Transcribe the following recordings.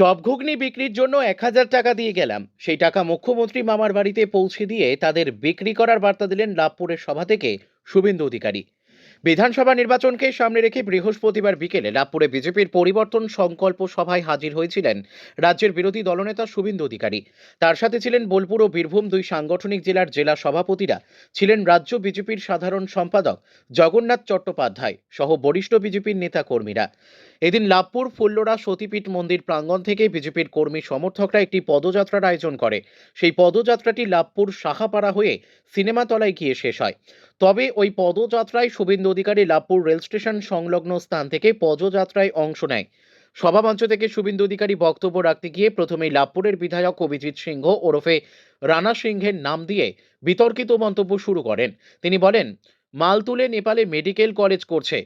Chop ঘুগনি বিক্রির জন্য এক হাজার টাকা দিয়ে গেলাম। সেই টাকা মুখ্যমন্ত্রী মামার বাড়িতে পৌঁছে দিয়ে তাদের বিক্রি করার বার্তা দিলেন লাভপুরের সভা থেকে শুভেন্দু অধিকারী। বিধানসভা নির্বাচনকে সামনে রেখে বৃহস্পতিবার বিকেলে লাভপুরে বিজেপির পরিবর্তন সংকল্প সভায় হাজির হয়েছিলেন রাজ্যের বিরোধী দলনেতা শুভেন্দু অধিকারী। তার সাথে ছিলেন বোলপুর ও বীরভূম দুই সাংগঠনিক জেলার জেলা সভাপতিরা। ছিলেন রাজ্য বিজেপির সাধারণ সম্পাদক জগন্নাথ চট্টোপাধ্যায় সহ বরিষ্ঠ বিজেপির নেতা কর্মীরা এদিন লাভপুর, ফুল্লরা, সতীপীঠ মন্দির প্রাঙ্গণ থেকে বিজেপির কর্মী সমর্থকরা একটি পদযাত্রার আয়োজন করে। সেই পদযাত্রাটি লাভপুর সাহাপাড়া হয়ে সিনেমাতলায় গিয়ে শেষ হয়। তবে ওই পদযাত্রায় শুভেন্দু অধিকারী লাভপুর রেল স্টেশন সংলগ্ন স্থান থেকে পদযাত্রায় অংশ নেয়। সভামঞ্চ থেকে শুভেন্দু অধিকারী বক্তব্য রাখতে গিয়ে প্রথমেই লাভপুরের বিধায়ক অভিজিৎ সিংহ ওরফে রানা সিংহের নাম দিয়ে বিতর্কিত মন্তব্য শুরু করেন। তিনি বলেন মাল তুলে নেপালে মেডিকেল কলেজ করছে,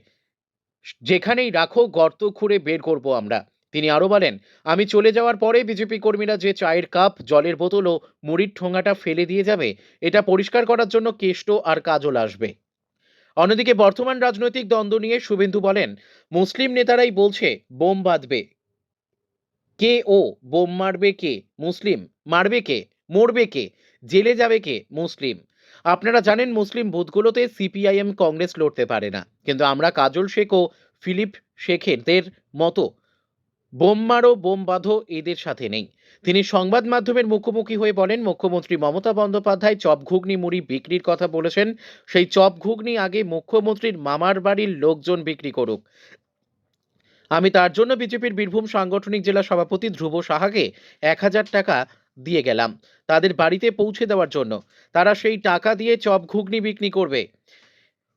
যেখানেই রাখো গর্ত খুঁড়ে বের করব আমরা। তিনি আরও বলেন, আমি চলে যাওয়ার পরে বিজেপি কর্মীরা যে চায়ের কাপ, জলের বোতল ও মুড়ির ঠোঙাটা ফেলে দিয়ে যাবে, এটা পরিষ্কার করার জন্য কেষ্ট আর কাজল আসবে। অন্যদিকে বর্তমান রাজনৈতিক দ্বন্দ্ব নিয়ে শুভেন্দু বলেন, মুসলিম নেতারাই বলছে, বোম বাঁধবে। কে ও? বোম মারবে কে? মুসলিম? মারবে কে? মরবে কে? জেলে যাবে কে? মুসলিম? আপনারা জানেন, মুসলিম বুথগুলোতে সিপিআইএম, কংগ্রেস লড়তে পারে না। কিন্তু আমরা কাজল শেখ ও ফিলিপ শেখেরদের মতো বোম মারো বোম বাঁধো এদের সাথে নেই। তিনি সংবাদ মাধ্যমের মুখোমুখি হয়ে বলেন, মুখ্যমন্ত্রী মমতা বন্দ্যোপাধ্যায় চপ ঘুগনি মুড়ি বিক্রির কথা বলেছেন। সেই চপ ঘুগনি আগে মুখ্যমন্ত্রীর মামার বাড়ির লোকজন বিক্রি করুক। আমি তার জন্য বিজেপির বীরভূম সাংগঠনিক জেলা সভাপতি ধ্রুব সাহাকে এক হাজার টাকা দিয়ে গেলাম, তাদের বাড়িতে পৌঁছে দেওয়ার জন্য। তারা সেই টাকা দিয়ে চপ ঘুগনি বিক্রি করবে।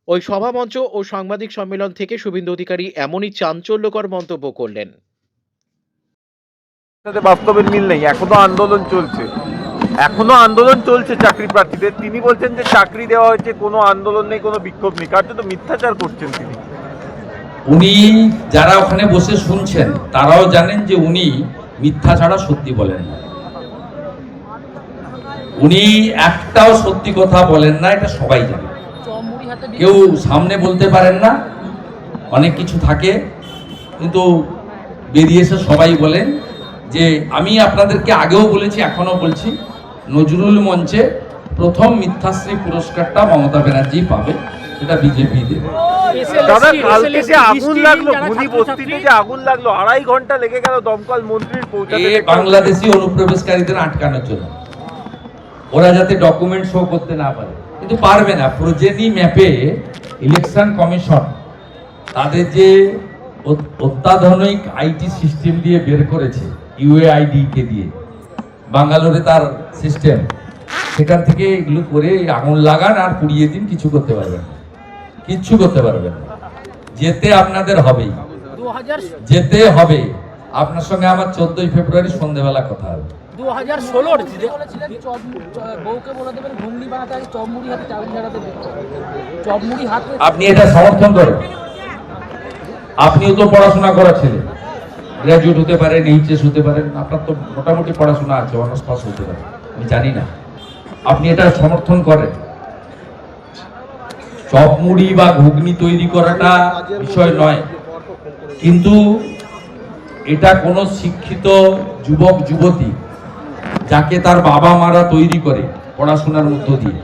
ওই সভামঞ্চ ও সাংবাদিক সম্মেলন থেকে শুভেন্দু অধিকারী এমনই চাঞ্চল্যকর মন্তব্য করলেন। সাথে বাস্তবের মিল নেই, এখনও আন্দোলন চলছে। এখনও আন্দোলন চলছে চাকরি প্রার্থীদের। তিনি বলছেন যে চাকরি দেওয়া হয়েছে, কোনো আন্দোলন নেই, কোনো বিক্ষোভ নেই। কার্য তো মিথ্যাচার করছেন তিনি? উনি যারা ওখানে বসে শুনছেন, তারাও জানেন যে উনি মিথ্যা ছাড়া সত্যি বলেন না। উনি একটাও সত্যি কথা বলেন না, এটা সবাই জানে। কেউ সামনে বলতে পারেন না, অনেক কিছু থাকে, কিন্তু বেরিয়ে এসে সবাই বলেন যে আমি আপনাদেরকে আগেও বলেছি এখনও বলছি নজরুল মঞ্চে প্রথম মিথ্যাশ্রী পুরস্কারটা মমতা ব্যানার্জি পাবে সেটা বিজেপি দেবে দাদা কালকে যে আগুন লাগল ঘুনি বস্তিতে যে আগুন লাগল আড়াই ঘণ্টা লেগে গেল দমকল মন্ত্রীর পৌঁছাতে বাংলাদেশি অনুপ্রবেশকারীদের আটকানোর জন্য। ওরা যাতে ডকুমেন্ট শো করতে না পারে। কিন্তু পারবে না প্রজেনি ম্যাপে ইলেকশন কমিশন তাদের যে অত্যাধুনিক আইটি সিস্টেম দিয়ে বের করেছে ইউএআইডি কে দিয়ে। বাঙ্গালোরে তার সিস্টেম সেখান থেকে এগুলো করে আগুন লাগান আর পুড়িয়ে দিন কিছু করতে পারবেন না। কিচ্ছু করতে পারবেন যেতে আপনাদের হবেই। যেতে হবে। আপনার সঙ্গে আমার চোদ্দই ফেব্রুয়ারি সন্ধেবেলা কথা হবে। আপনি এটা সমর্থন করেন। আপনিও তো পড়াশোনা করা ছেলে গ্র্যাজুয়েট হতে পারেন এইচএস হতে পারেন, আপনার তো মোটামুটি পড়াশোনা আছে অনার্স পাস হতে পারে, আমি জানি না। আপনি এটা সমর্থন করেন? চপ মুড়ি বা ঘুগনি তৈরি করাটা বিষয় নয়, কিন্তু এটা কোনো শিক্ষিত যুবক, যুবতী, যাকে তার বাবা মারা তৈরি করে পড়াশোনার মধ্য দিয়ে।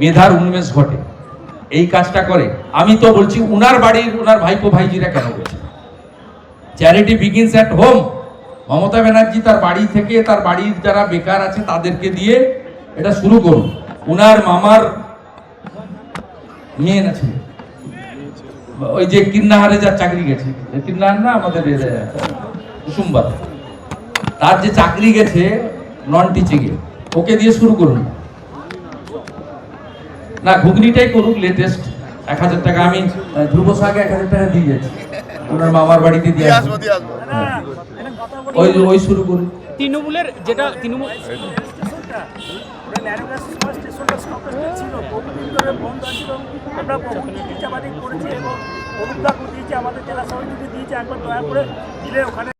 মেধার উন্মেষ ঘটে। এই কাজটা করে। আমি তো বলছি, উনার বাড়ির, উনার ভাইপো, ভাইজিরা কেন charity begins at home Mamata Banerjee তার বাড়ি থেকে তার বাড়ির যারা বেকার আছে তাদেরকে দিয়ে এটা শুরু করুন। উনার মামার মেয়ে আছে। ওই যে কিন্নাহারে যার চাকরি গেছে। কিন্নাহার না আমাদের এ, কুসুমবাদ। তার যে চাকরি গেছে নন টিচিং এ ওকে দিয়ে শুরু করুন। না ঘুগনিটাই করুক লেটেস্ট এক হাজার টাকা আমি ধ্রুব সাহাকে এক হাজার টাকা দিয়ে যাচ্ছি। ওনার মামার বাড়িতে দিয়ে আসব। ওই ওই শুরু করুন। তৃণমূলের যেটা তৃণমূল আমরা বহুদিন চিচাবাদি করেছি এবং অনুদান দিয়েছে আমাদের জেলা সভাপতি দিয়েছে একবার দয়া করে দিলে ওখানে